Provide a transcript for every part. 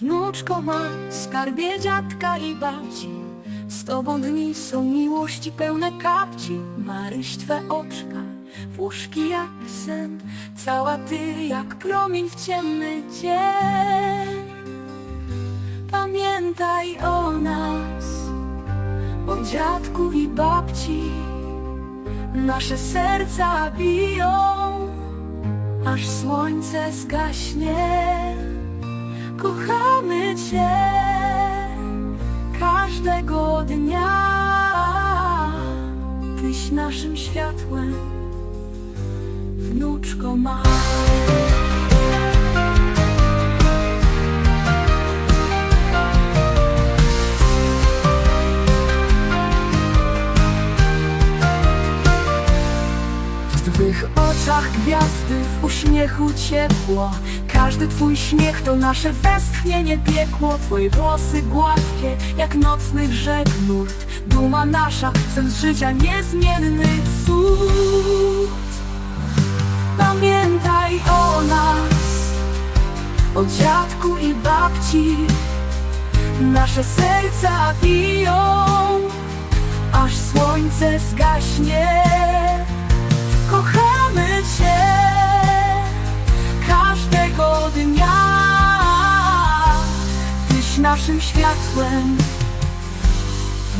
Wnuczko ma skarbie dziadka i babci. Z tobą dni są miłości pełne kapci. Maryś twe oczka, włóżki jak sen. Cała ty jak promień w ciemny dzień. Pamiętaj o nas, o dziadku i babci. Nasze serca biją, aż słońce zgaśnie Kochamy Cię każdego dnia. Tyś naszym światłem, wnuczko ma. W Twych oczach gwiazdy, w uśmiechu ciepło Każdy Twój śmiech to nasze westchnienie piekło Twoje włosy gładkie, jak nocny brzeg nurt. Duma nasza, sens życia niezmienny cud. Pamiętaj o nas, o dziadku i babci. Nasze serca biją, aż słońce zgaśnie Tyś naszym światłem,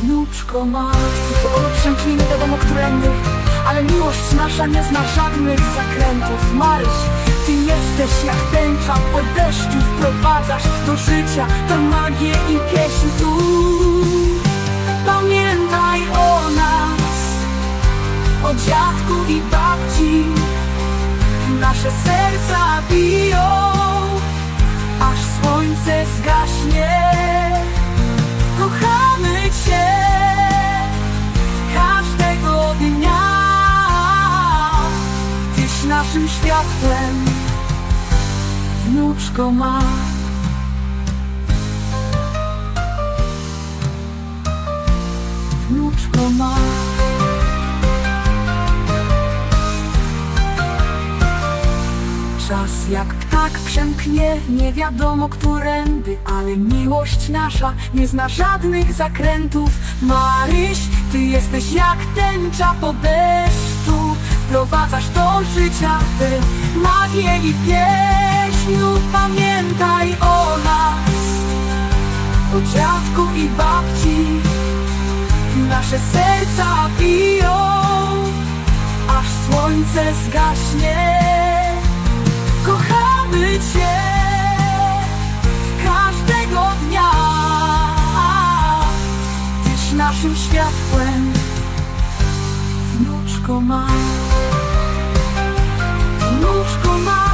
wnuczko ma. Przemknij nie wiadomo którędy, ale miłość nasza nie zna żadnych zakrętów. Maryś, Ty jesteś jak tęcza po deszczu, wprowadzasz do życia tę magię i pieśń tu. Pamiętaj o nas o dziadku i babci Nasze serca biją słońce zgaśnie. Kochamy Cię Każdego dnia. Tyś naszym światłem Wnuczko ma. Wnuczko ma jak ptak przemknie, nie wiadomo którędy Ale miłość nasza nie zna żadnych zakrętów. Maryś, ty jesteś jak tęcza po deszczu Prowadzasz do życia tę magię i pieśń Pamiętaj o nas, o dziadku i babci Nasze serca biją, aż słońce zgaśnie kochamy Cię każdego dnia. Tyś naszym światłem wnuczko ma. Wnuczko ma.